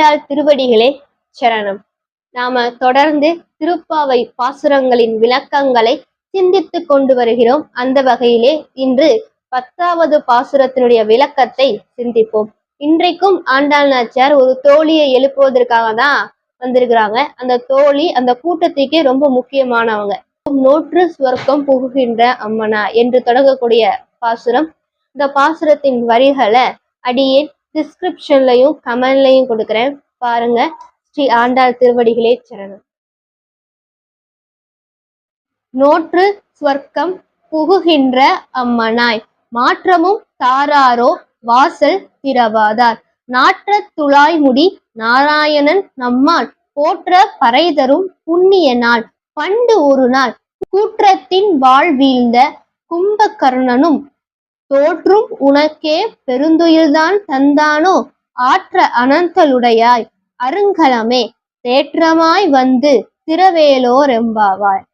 ஆண்டாள் திருவடிகளே சரணம். நாம தொடர்ந்து திருப்பாவை பாசுரங்களின் விளக்கங்களை சிந்தித்து கொண்டு வருகிறோம். அந்த வகையிலே இன்று பத்தாவது பாசுரத்தினுடைய விளக்கத்தை சிந்திப்போம். இன்றைக்கும் ஆண்டாள் நாச்சியார் ஒரு தோழியை எழுப்புவதற்காக தான் வந்திருக்கிறாங்க. அந்த தோழி அந்த கூட்டத்துக்கே ரொம்ப முக்கியமானவங்க. நோற்று ஸ்வர்க்கம் புகுகின்ற அம்மனா என்று தொடங்கக்கூடிய பாசுரம். இந்த பாசுரத்தின் வரிகளை அடியேன் டிஸ்கிரிப்ஷன்லையும் கமெண்ட்லையும் கொடுக்குறேன். பாருங்க. ஸ்ரீ ஆண்டாள் திருவடிகளே சரணம். நோற்று ஸ்வர்க்கம் புகுகின்ற அம்மனாய். மாற்றமும் தாராரோ வாசல் திறவாதார். நாற்ற துளாய்முடி நாராயணன் நம்மால். போற்ற பறைதரும் புண்ணிய நாள். பண்டு ஒரு நாள். கூற்றத்தின் வாழ் வீழ்ந்த கும்பகர்ணனும் தோற்றும் உனக்கே பெருந்துயில்தான் தந்தானோ? ஆற்ற அனந்தலுடையாய் அருங்கலமே தேற்றமாய் வந்து திரவேலோரெம்பாவாய்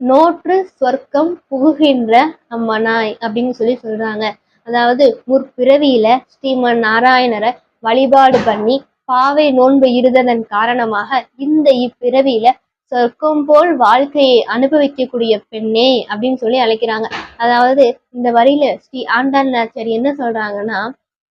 நோற்று சொர்க்கம் புகுகின்ற அம்மனாய் அப்படின்னு சொல்லி சொல்றாங்க. அதாவது முற்பிறவியில ஸ்ரீமன் நாராயணரை வழிபாடு பண்ணி பாவை நோன்பு இருந்ததன் காரணமாக இந்த இப்பிறவியில சொர்க்கம் போல் வாழ்க்கையை அனுபவிக்கக்கூடிய பெண்ணே அப்படின்னு சொல்லி அழைக்கிறாங்க. அதாவது இந்த வரியில ஸ்ரீ ஆண்டாள் நாச்சர் என்ன சொல்றாங்கன்னா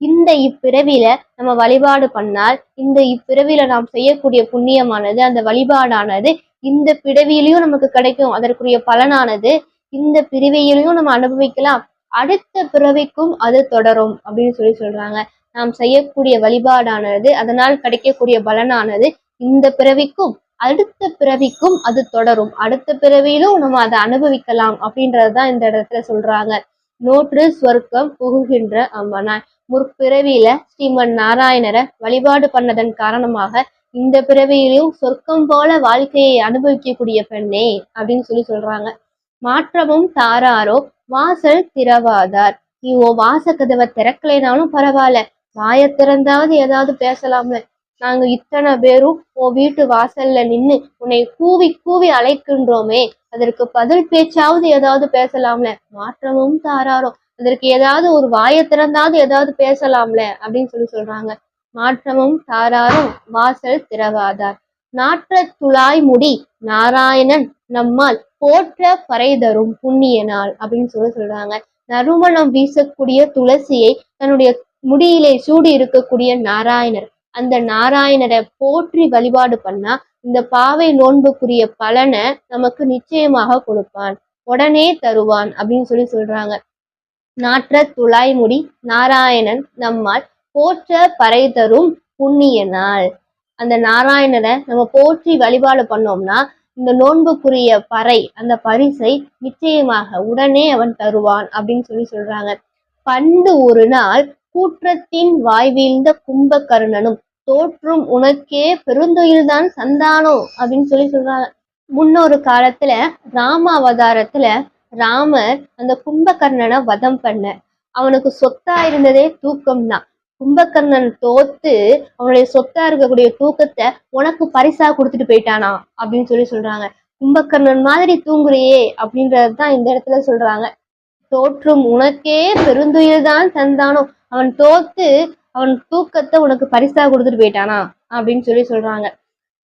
இந்த இப்பிறவியில நம்ம வழிபாடு பண்ணால் இந்த இப்பிறவியில நாம் செய்யக்கூடிய புண்ணியமானது அந்த வழிபாடானது இந்த பிறவியிலையும் நமக்கு கிடைக்கும் அதற்குரிய பலனானது இந்த பிறவியிலையும் நம்ம அனுபவிக்கலாம் அடுத்த பிறவிக்கும் அது தொடரும் அப்படின்னு சொல்லி சொல்றாங்க. நாம் செய்யக்கூடிய வழிபாடானது அதனால் கிடைக்கக்கூடிய பலனானது இந்த பிறவிக்கும் அடுத்த பிறவிக்கும் அது தொடரும். அடுத்த பிறவியிலும் நம்ம அதை அனுபவிக்கலாம் அப்படின்றதுதான் இந்த இடத்துல சொல்றாங்க. நோற்று சொர்க்கம் புகுகின்ற அம்மனாய். முற்பிறவியில ஸ்ரீமன் நாராயணரை வழிபாடு பண்ணதன் காரணமாக இந்த பிறவியிலும் சொர்க்கம் போல வாழ்க்கையை அனுபவிக்கக்கூடிய பெண்ணே அப்படின்னு சொல்லி சொல்றாங்க. மாற்றமும் தாராரோ வாசல் திறவாதார். நீ உன் வாச கதவை திறக்கலைனாலும் பரவாயில்ல. வாய திறந்தாவது ஏதாவது பேசலாம்ல. நாங்க இத்தனை பேரும் உன் வீட்டு வாசல்ல நின்னு உன்னை கூவி கூவி அழைக்கின்றோமே. அதற்கு பதில் பேச்சாவது ஏதாவது பேசலாம்ல? மாற்றமும் தாராரோ அதற்கு ஏதாவது ஒரு வாயை திறந்தாவது ஏதாவது பேசலாம்ல? அப்படின்னு சொல்லி சொல்றாங்க. மாற்றமும் தாராரும். வாசல் திறவாதார் நாற்ற துளாய் முடி நாராயணன் நம்மால் போற்ற பறை தரும் புண்ணிய நாள் அப்படின்னு சொல்லி சொல்றாங்க. நறுமணம் வீசக்கூடிய துளசியை தன்னுடைய முடியிலே சூடி இருக்கக்கூடிய நாராயணர். அந்த நாராயணரை போற்றி வழிபாடு பண்ணா இந்த பாவை நோன்புக்குரிய பலனை நமக்கு நிச்சயமாக கொடுப்பான். உடனே தருவான் அப்படின்னு சொல்லி சொல்றாங்க. நாற்ற துளாய்முடி நாராயணன் நம்மால் போற்ற பறை தரும் புண்ணிய நாள். அந்த நாராயணனை நம்ம போற்றி வழிபாடு பண்ணோம்னா இந்த நோன்புக்குரிய பறை அந்த பரிசை நிச்சயமாக உடனே அவன் தருவான் அப்படின்னு சொல்லி சொல்றாங்க. பண்டு ஒரு நாள் கூற்றத்தின் வாய்வீழ்ந்த கும்பகர்ணனும் தோற்றும் உனக்கே பெருந்துயில்தான் சந்தானோ? அப்படின்னு சொல்லி சொல்றாங்க. முன்னொரு காலத்துல ராம அவதாரத்துல ராமர் அந்த கும்பகர்ணனை வதம் பண்ண. அவனுக்கு சொத்தா இருந்ததே தூக்கம் தான் கும்பகர்ணன் தோத்து அவனுடைய சொத்தா இருக்கக்கூடிய தூக்கத்தை உனக்கு பரிசா கொடுத்துட்டு போயிட்டானா? அப்படின்னு சொல்லி சொல்றாங்க. கும்பகர்ணன் மாதிரி தூங்குறியே அப்படின்றதுதான் இந்த இடத்துல சொல்றாங்க. தோற்றும் உனக்கே பெருந்துயில் தான் தந்தானோ அவன் தோத்து அவன் தூக்கத்தை உனக்கு பரிசா கொடுத்துட்டு போயிட்டானா? அப்படின்னு சொல்லி சொல்றாங்க.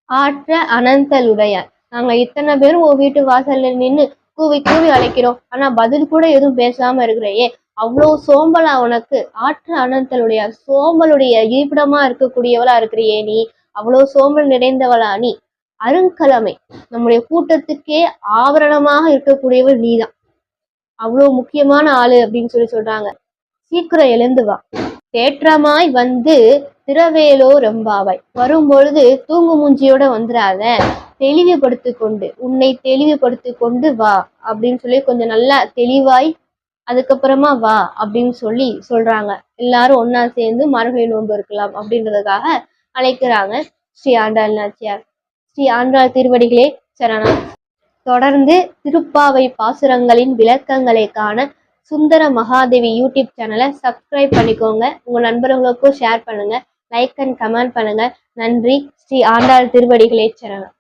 ஆற்ற அனந்தலுடைய. நாங்க இத்தனை பேரும் உன் வீட்டு வாசல்ல நின்று கூவி கூவி அழைக்கிறோம். ஆனா பதில் கூட எதுவும் பேசாம இருக்கிறையே. அவ்வளோ சோம்பலா உனக்கு. ஆற்று அனந்தலுடைய சோம்பலுடைய இருப்பிடமா இருக்கக்கூடியவளா இருக்கிறியே நீ. அவ்வளோ சோம்பல் நிறைந்தவளா நீ. அருங்கலமை. நம்முடைய கூட்டத்துக்கே ஆவரணமாக இருக்கக்கூடியவள் நீதான். அவ்வளோ முக்கியமான ஆளு அப்படின்னு சொல்லி சொல்றாங்க. சீக்கிரம் எழுந்து வா. தேற்றமாய் வந்து திரவேலோ ரொம்பாவாய். வரும்பொழுது தூங்கு மூஞ்சியோட வந்துடாத தெளிவுபடுத்து கொண்டு உன்னை தெளிவுபடுத்தி கொண்டு வா அப்படின்னு சொல்லி கொஞ்சம் நல்லா தெளிவாய் அதுக்கப்புறமா வா அப்படின்னு சொல்லி சொல்றாங்க. எல்லாரும் ஒன்னா சேர்ந்து மார்கழி நோன்பு இருக்கலாம் அப்படின்றதுக்காக அழைக்கிறாங்க ஸ்ரீ ஆண்டாள் நாச்சியார். ஸ்ரீ ஆண்டாள் திருவடிகளே சரணம். தொடர்ந்து திருப்பாவை பாசுரங்களின் விளக்கங்களை காண சுந்தர மகாதேவி யூடியூப் சேனலை சப்ஸ்கிரைப் பண்ணிக்கோங்க. உங்க நண்பர்களுக்கும் ஷேர் பண்ணுங்க. லைக் அண்ட் கமெண்ட் பண்ணுங்க. நன்றி. ஸ்ரீ ஆண்டாள் திருவடிகளே சரணம்.